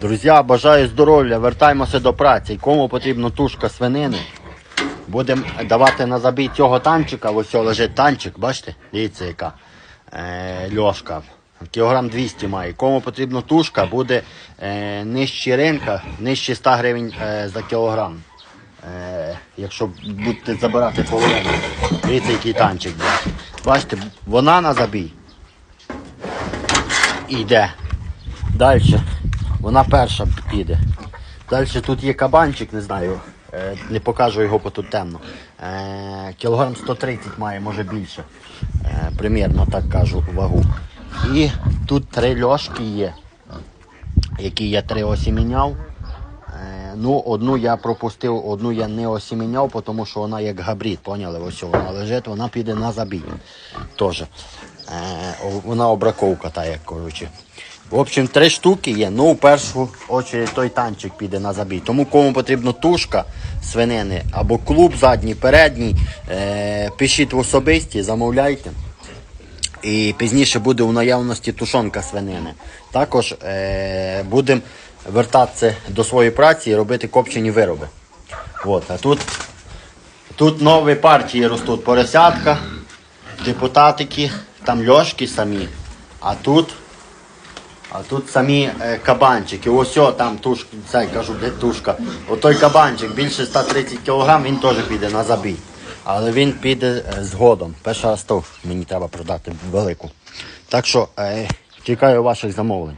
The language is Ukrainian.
Друзі, бажаю здоров'я, вертаємося до праці. Кому потрібна тушка свинини? Будемо давати на забій цього танчика. Ось лежить танчик, бачите? Дивіться, яка е, льошка. Кілограм 200 має. Кому потрібна тушка, буде е, нижче ринка, нижче 100 гривень е, за кілограм. Е, якщо будете забирати половину. Дивіться, який танчик. буде. Бачите, вона на забій. Іде. Далі. Вона перша піде. Далі тут є кабанчик, не знаю. е, Не покажу його, бо тут темно. Е, Кілограм 130 має, може більше. Е, Примірно так кажу вагу. І тут три льошки є, які я три осіміняв. Ну, одну я пропустив, одну я не осіміняв, тому що вона як габрид, поняли? Ось вона лежить, вона піде на забій. Теж. Вона обраковка, та як коротше. В общем, три штуки є. Ну, в першу очередь той танчик піде на забій. Тому кому потрібна тушка свинини або клуб задній, передній, е, пишіть в особисті, замовляйте. І пізніше буде у наявності тушонка свинини. Також е, будемо вертатися до своєї праці і робити копчені вироби. От, а тут, тут нові партії ростуть поросятка, депутатики, там льошки самі. А тут, а тут самі е, кабанчики. Ось о, там тушка, це кажу, де тушка. Отой кабанчик більше 130 кг, він теж піде на забій. Але він піде е, згодом. Перший раз то мені треба продати велику. Так що е, чекаю ваших замовлень.